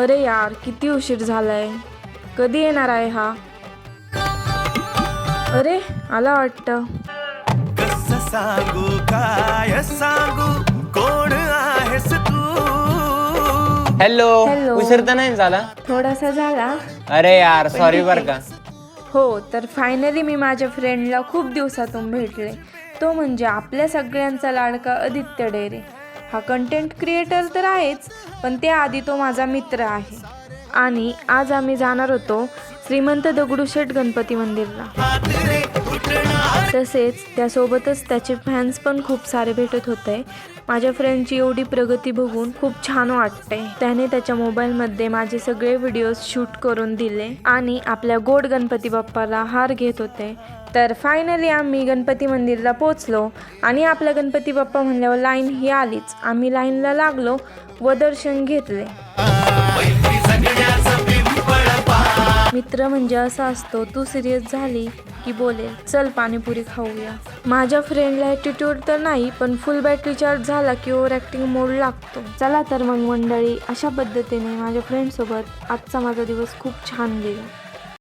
अरे यार किती उशीर झालाय. कधी येणार आहे हा? अरे आला वाटतं. कस सांगू काय सांगू कोण आहेस तू? Hello Hello. उशीर तर नाही झाला? थोडासा झाला. अरे यार सॉरी बर का. हो तर फायनली मी माझ्या फ्रेंडला खूप दिवसातून भेटले. तो म्हणजे आपल्या सगळ्यांचा लाडका आदित्य डेरे. हा कंटेंट क्रिएटर तर आहेच पण त्याआधी तो माझा मित्र आहे. आणि आज आम्ही जाणार होतो श्रीमंत दगडूशेठ गणपती मंदिरला. तसेच त्यासोबतच त्याचे फॅन्स पण खूप सारे भेटत होते. माझ्या फ्रेंडची एवढी प्रगती बघून खूप छान वाटते. त्याने त्याच्या मोबाईलमध्ये माझे सगळे व्हिडिओज शूट करून दिले आणि आपल्या गोड गणपती बाप्पाला हार घेत होते. तर फायनली आम्ही गणपती मंदिरला पोचलो आणि आपला गणपती बाप्पा म्हणल्यावर लाईन ही आलीच. आम्ही लाईनला लागलो व दर्शन घेतले. मित्र म्हणजे असा असतो तू सिरियस झाली की बोलेल चल पाणीपुरी खाऊया. माझ्या फ्रेंडला ॲटिट्यूड तर नाही पण फुल बॅटरी चार्ज झाला की ओव्हर ॲक्टिंग मोड लागतो. चला तर मग मंडळी अशा पद्धतीने माझ्या फ्रेंडसोबत आजचा माझा दिवस खूप छान गेला.